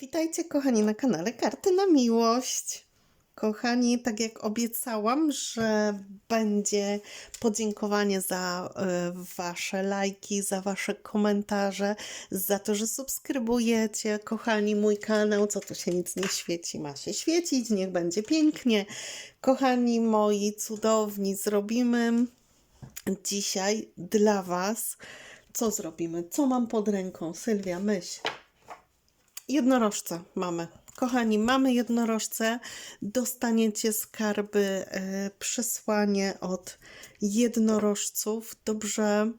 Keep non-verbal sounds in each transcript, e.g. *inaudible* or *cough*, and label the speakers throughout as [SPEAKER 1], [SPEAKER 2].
[SPEAKER 1] Witajcie, kochani, na kanale Karty na Miłość. Kochani, tak jak obiecałam, że będzie podziękowanie za e, Wasze lajki, za Wasze komentarze, za to, że subskrybujecie, kochani, mój kanał. Co tu się nic nie świeci, ma się świecić, niech będzie pięknie. Kochani moi cudowni, zrobimy dzisiaj dla Was. Co zrobimy? Co mam pod ręką? Sylwia, myśl. Jednorożce mamy. Kochani, mamy jednorożce. Dostaniecie skarby, e, przesłanie od jednorożców. Dobrze,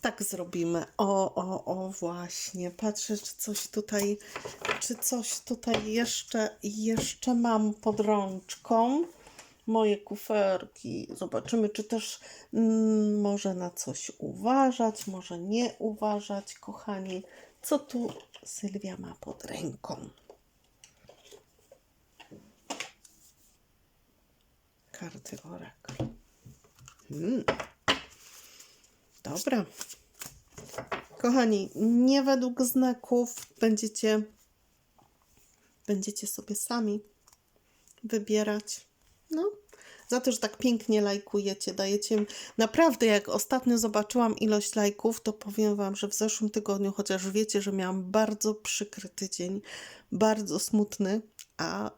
[SPEAKER 1] tak zrobimy. O, o, o, właśnie. Patrzę, czy coś tutaj, czy coś tutaj jeszcze, jeszcze mam pod rączką. Moje kuferki. Zobaczymy, czy też mm, może na coś uważać, może nie uważać, kochani. Co tu Sylwia ma pod ręką? Karty orakel. Hmm. Dobra. Kochani, nie według znaków będziecie będziecie sobie sami wybierać. No, za to, że tak pięknie lajkujecie, dajecie. Naprawdę, jak ostatnio zobaczyłam ilość lajków, to powiem Wam, że w zeszłym tygodniu, chociaż wiecie, że miałam bardzo przykry tydzień, bardzo smutny, a,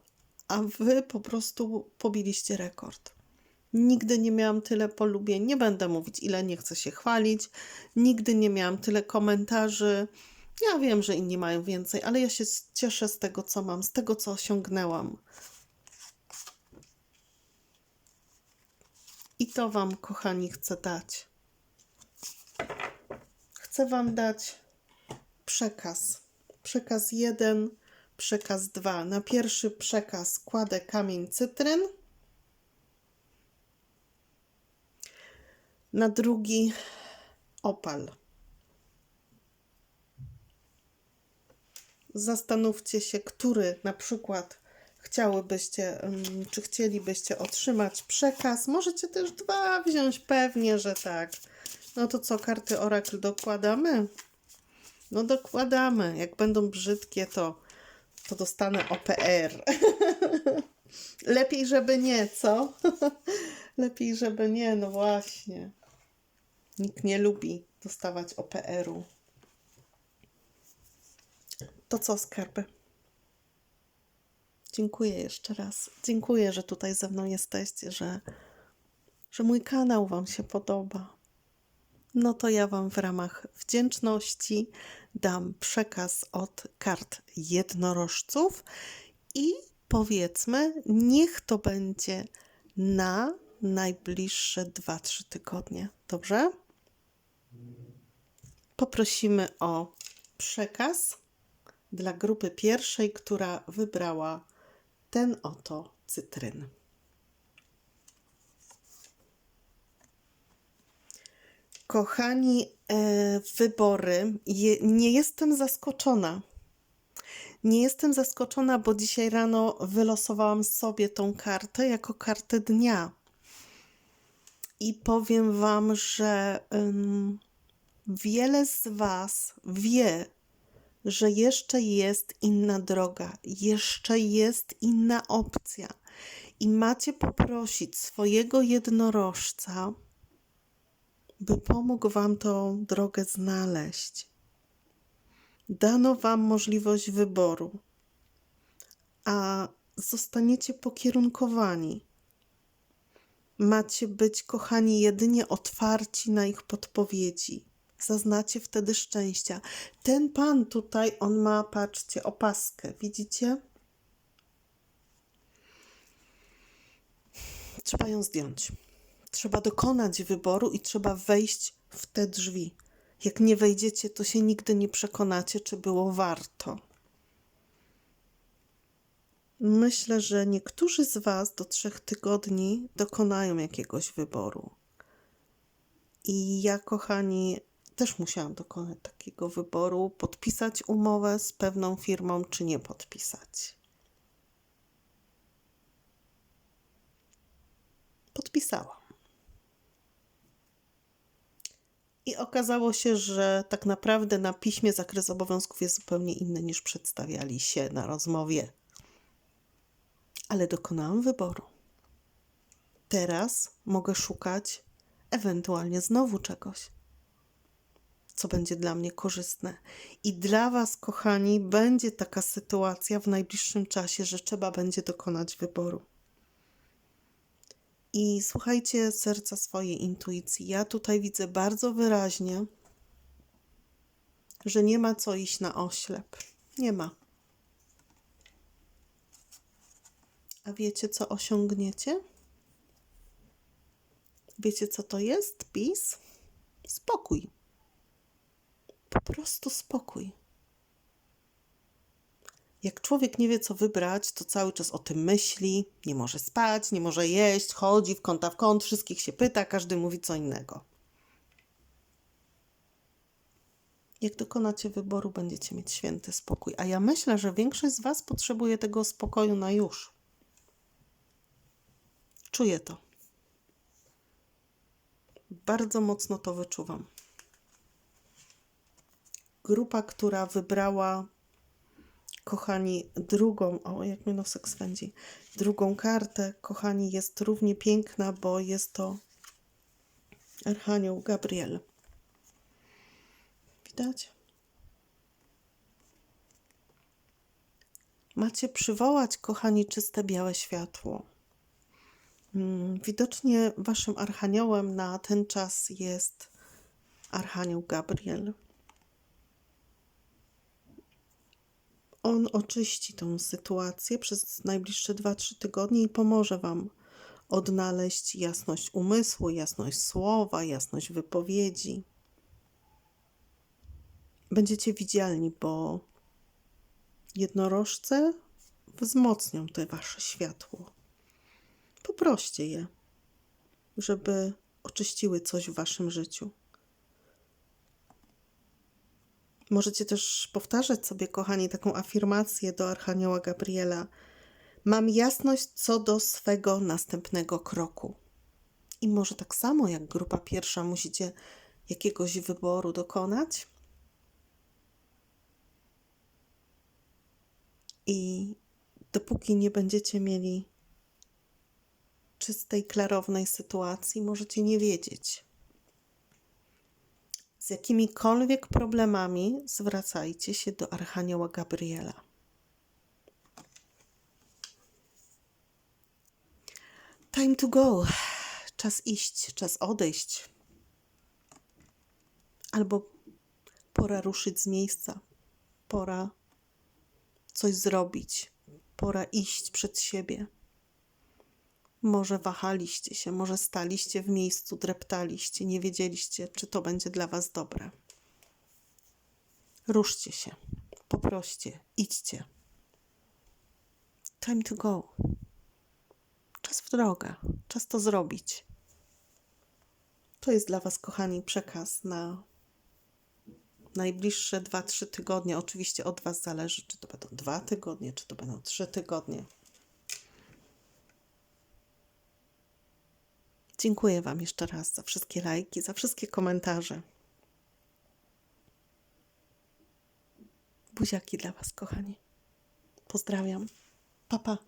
[SPEAKER 1] a Wy po prostu pobiliście rekord. Nigdy nie miałam tyle polubień. Nie będę mówić, ile nie chcę się chwalić. Nigdy nie miałam tyle komentarzy. Ja wiem, że inni mają więcej, ale ja się cieszę z tego, co mam, z tego, co osiągnęłam. I to Wam, kochani, chcę dać. Chcę Wam dać przekaz. Przekaz jeden, przekaz dwa. Na pierwszy przekaz kładę kamień cytryn. Na drugi opal. Zastanówcie się, który na przykład chciałybyście, czy chcielibyście otrzymać przekaz. Możecie też dwa wziąć, pewnie, że tak. No to co, karty orakel dokładamy? No dokładamy. Jak będą brzydkie, to, to dostanę OPR. *laughs* Lepiej, żeby nie, co? *laughs* Lepiej, żeby nie, no właśnie. Nikt nie lubi dostawać OPR-u. To co, skarby? Dziękuję jeszcze raz. Dziękuję, że tutaj ze mną jesteście, że, że mój kanał Wam się podoba. No to ja Wam w ramach wdzięczności dam przekaz od kart jednorożców i powiedzmy, niech to będzie na najbliższe 2-3 tygodnie. Dobrze? Poprosimy o przekaz dla grupy pierwszej, która wybrała ten oto cytryn. Kochani, e, wybory. Nie jestem zaskoczona. Nie jestem zaskoczona, bo dzisiaj rano wylosowałam sobie tą kartę jako kartę dnia. I powiem Wam, że wiele z Was wie, że jeszcze jest inna droga, jeszcze jest inna opcja. I macie poprosić swojego jednorożca, by pomógł Wam tą drogę znaleźć. Dano Wam możliwość wyboru, a zostaniecie pokierunkowani. Macie być, kochani, jedynie otwarci na ich podpowiedzi zaznacie wtedy szczęścia. Ten pan tutaj, on ma, patrzcie, opaskę, widzicie? Trzeba ją zdjąć. Trzeba dokonać wyboru i trzeba wejść w te drzwi. Jak nie wejdziecie, to się nigdy nie przekonacie, czy było warto. Myślę, że niektórzy z Was do trzech tygodni dokonają jakiegoś wyboru. I ja, kochani, też musiałam dokonać takiego wyboru, podpisać umowę z pewną firmą, czy nie podpisać. Podpisałam. I okazało się, że tak naprawdę na piśmie zakres obowiązków jest zupełnie inny niż przedstawiali się na rozmowie. Ale dokonałam wyboru. Teraz mogę szukać ewentualnie znowu czegoś, co będzie dla mnie korzystne. I dla Was, kochani, będzie taka sytuacja w najbliższym czasie, że trzeba będzie dokonać wyboru. I słuchajcie serca swojej intuicji. Ja tutaj widzę bardzo wyraźnie, że nie ma co iść na oślep. Nie ma. A wiecie, co osiągniecie? Wiecie, co to jest? PiS? Spokój. Prostu spokój. Jak człowiek nie wie, co wybrać, to cały czas o tym myśli, nie może spać, nie może jeść, chodzi w kąta w kąt, wszystkich się pyta, każdy mówi co innego. Jak dokonacie wyboru, będziecie mieć święty spokój. A ja myślę, że większość z Was potrzebuje tego spokoju na już. Czuję to. Bardzo mocno to wyczuwam. Grupa, która wybrała kochani, drugą, o jak mnie nosek swędzi, drugą kartę, kochani, jest równie piękna, bo jest to Archanioł Gabriel. Widać? Macie przywołać, kochani, czyste białe światło. Mm, Widocznie waszym archaniołem na ten czas jest Archanioł Gabriel. On oczyści tą sytuację przez najbliższe 2-3 tygodnie i pomoże Wam odnaleźć jasność umysłu, jasność słowa, jasność wypowiedzi. Będziecie widzialni, bo jednorożce wzmocnią te Wasze światło. Poproście je, żeby oczyściły coś w Waszym życiu. Możecie też powtarzać sobie, kochani, taką afirmację do Archanioła Gabriela. Mam jasność co do swego następnego kroku. I może tak samo jak grupa pierwsza musicie jakiegoś wyboru dokonać. I dopóki nie będziecie mieli czystej, klarownej sytuacji, możecie nie wiedzieć, z jakimikolwiek problemami zwracajcie się do Archanioła Gabriela. Time to go. Czas iść, czas odejść. Albo pora ruszyć z miejsca. Pora coś zrobić. Pora iść przed siebie. Może wahaliście się, może staliście w miejscu, dreptaliście, nie wiedzieliście, czy to będzie dla Was dobre. Ruszcie się, poproście, idźcie. Time to go. Czas w drogę, czas to zrobić. To jest dla Was, kochani, przekaz na najbliższe 2-3 tygodnie. Oczywiście od Was zależy, czy to będą 2 tygodnie, czy to będą 3 tygodnie. Dziękuję Wam jeszcze raz za wszystkie lajki, za wszystkie komentarze. Buziaki dla Was, kochani. Pozdrawiam. Pa, pa.